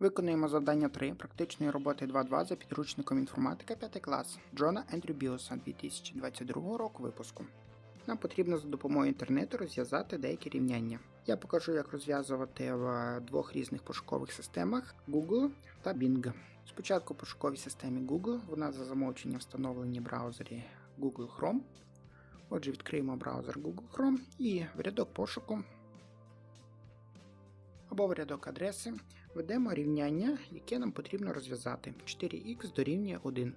Виконуємо завдання 3 практичної роботи 2.2 за підручником інформатика 5 клас Джона Ендрю Біоса 2022 року випуску. Нам потрібно за допомогою інтернету розв'язати деякі рівняння. Я покажу, як розв'язувати в двох різних пошукових системах Google та Bing. Спочатку в пошуковій системі Google, вона за замовченням встановлені в браузері Google Chrome. Отже, відкриємо браузер Google Chrome і в рядок пошуку або в рядок адреси введемо рівняння, яке нам потрібно розв'язати. 4х дорівнює 1.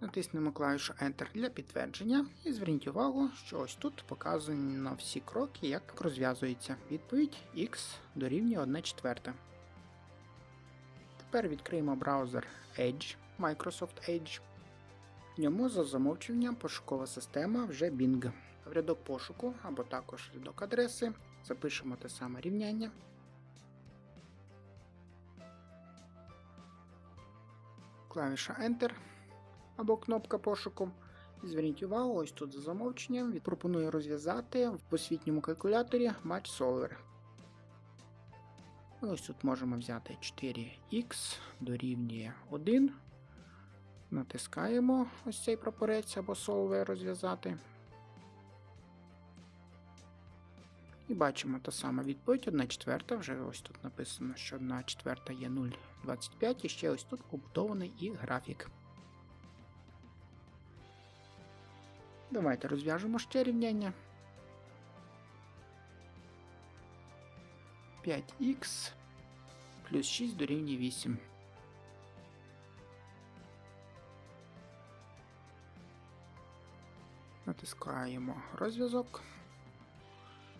Натиснемо клавішу Enter для підтвердження і зверніть увагу, що ось тут показано всі кроки, як розв'язується. Відповідь x дорівнює 1 четверта. Тепер відкриємо браузер Edge, Microsoft Edge. В ньому за замовчуванням пошукова система вже Bing. В рядок пошуку або також рядок адреси запишемо те саме рівняння. Клавіша Enter або кнопка пошуку. І зверніть увагу, ось тут за замовченням пропоную розв'язати в освітньому калькуляторі Match Solver. Ось тут можемо взяти 4х дорівнює 1. Натискаємо ось цей прапорець або solver розв'язати. І бачимо та сама відповідь 1 четверта. Вже ось тут написано, що 1 четверта є 0,25 і ще ось тут побудований і графік. Давайте розв'яжемо ще рівняння. 5х плюс 6 дорівнює 8. Натискаємо розв'язок.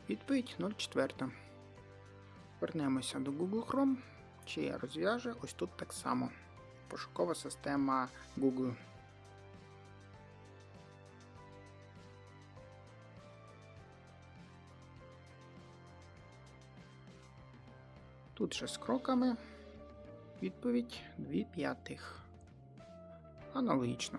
Відповідь 0,4. Вернемося до Google Chrome, чи розв'яже ось тут так само. Пошукова система Google. Тут же з кроками. Відповідь 2 п'ятих. Аналогічно.